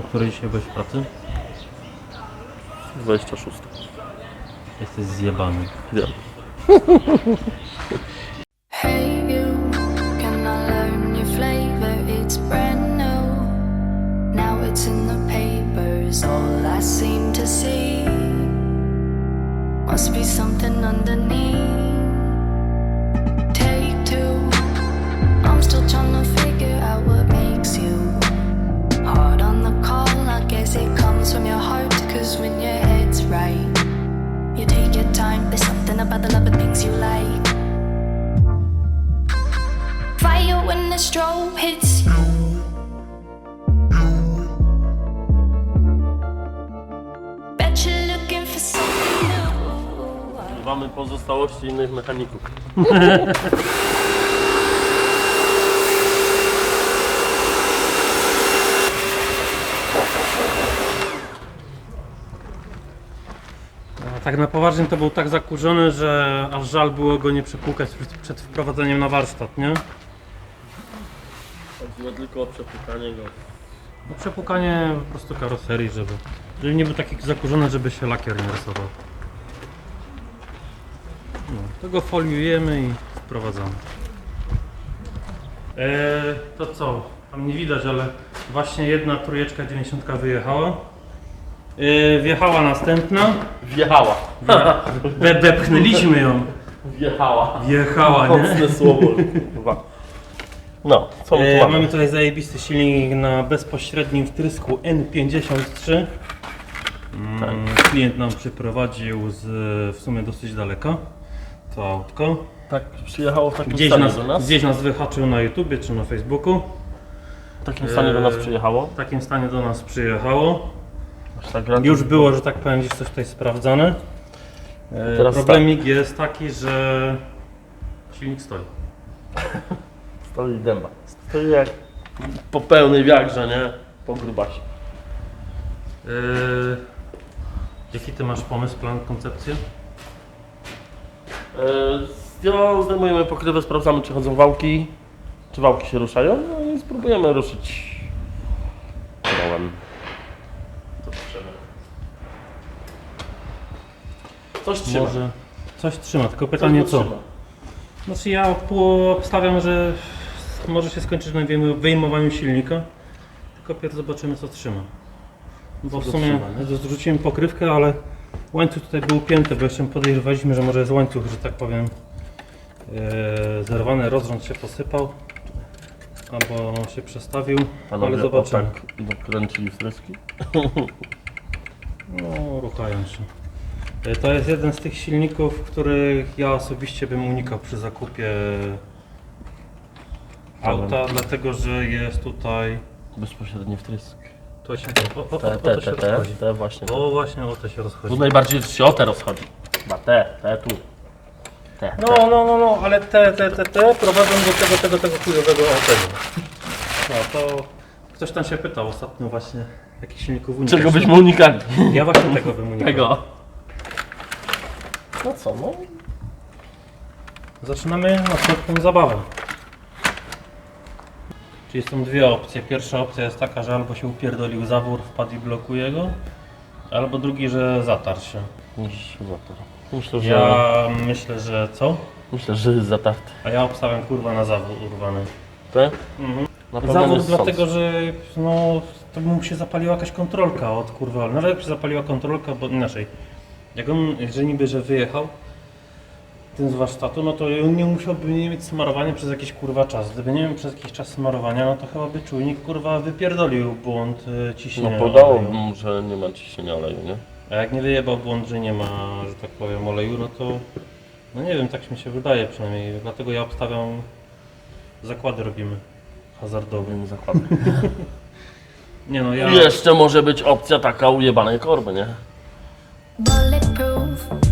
O której dzisiaj byłeś w pracy? 26. Jesteś zjebany. Ja. Hey you, can I learn your flavor? It's brand new. Now it's in the papers, all I seem to see. Must be something underneath. About the love of things you like. Fire when the strobe hits you. Bet you're looking for something new. Mamy pozostałości innych mechaników. tak na poważnie to był tak zakurzony, że aż żal było go nie przepłukać przed, przed wprowadzeniem na warsztat, nie? Chodziło tylko o przepukanie go. No przepłukanie po prostu karoserii, żeby, żeby nie był taki zakurzony, żeby się lakier nie rysował. No, to go foliujemy i wprowadzamy. Eee, to co? Tam nie widać, ale właśnie jedna trójeczka 90 wyjechała. Eee, wjechała następna. Wjechała. We, wepchnęliśmy ją. Wjechała. Wjechała, nie? Mocne słowo. kurwa. No, co my tu mamy? mamy tutaj zajebisty silnik na bezpośrednim wtrysku N53. Mm, Klient nam przyprowadził z w sumie dosyć daleko to autko. Tak, przyjechało w takim Gdzieś stanie nas, do nas. gdzieś nas wyhaczył na YouTubie czy na Facebooku. W takim stanie do nas Eee, przyjechało. W takim stanie do nas przyjechało. Aż tak Już było, że tak powiem, gdzieś coś tutaj sprawdzane. E, Teraz Problemik jest taki, że silnik stoi. Stoi dęba. Stoi jak po pełnej wiagrze, nie? Po grubasie. E, Jaki ty masz pomysł, plan, koncepcję? Ja zdejmujemy pokrywę, sprawdzamy czy chodzą wałki, czy wałki się ruszają, no i spróbujemy ruszyć Coś trzyma. Może coś trzyma, tylko pytanie Coś co? trzyma. Znaczy ja po- obstawiam, że może się skończyć na wyjm- wyjmowaniu silnika. Tylko pierw zobaczymy co trzyma. Bo w Co sumie trzyma, zrzuciłem pokrywkę, ale łańcuch tutaj był upięty, bo jeszcze podejrzewaliśmy, że może jest łańcuch, że tak powiem e, zerwany, rozrząd się posypał. Albo się przestawił, Panowie ale zobaczymy. tak dokręcili wtryski. No, ruchają się. E, To jest jeden z tych silników, których ja osobiście bym unikał przy zakupie auta, dlatego że jest tutaj. Bezpośredni wtrysk. To się, o, o, o, Te, o te, to się te, te, rozchodzi. te właśnie. O, właśnie o to się rozchodzi. Tu najbardziej się o te rozchodzi. Chyba te, te tu. Te, No, no, no, no, ale te, te, te, te prowadzą do tego, tego, tego chujowego tego. No to ktoś tam się pytał ostatnio właśnie, jakich silników unikać. Czego byśmy unikali? Ja właśnie tego bym unikał. Tego. No co, no? Zaczynamy następną zabawę. Czyli są dwie opcje. Pierwsza opcja jest taka, że albo się upierdolił zawór, wpadł i blokuje go, albo drugi, że zatarł się. Niż zator. Myślę, że... Ja myślę, że co? Myślę, że jest zatarty. A ja obstawiam kurwa na zawór urwany. Te? Mhm. Na pewno Zawór jest dlatego, sąd. że no, to mu się zapaliła jakaś kontrolka od kurwa. Nawet jak się zapaliła kontrolka, bo inaczej. Jak on, że niby, że wyjechał ten z warsztatu, no to on nie musiałby nie mieć smarowania przez jakiś kurwa czas. Gdyby nie miał przez jakiś czas smarowania, no to chyba by czujnik kurwa wypierdolił błąd e, ciśnienia. No podało oleju. mu, że nie ma ciśnienia oleju, nie? A jak nie wyjebał błąd, że nie ma, że tak powiem, oleju, no to no nie wiem, tak mi się wydaje przynajmniej. Dlatego ja obstawiam zakłady robimy hazardowe. Nie zakładam. Nie no, ja... Jeszcze może być opcja taka ujebanej korby, nie? Bulletproof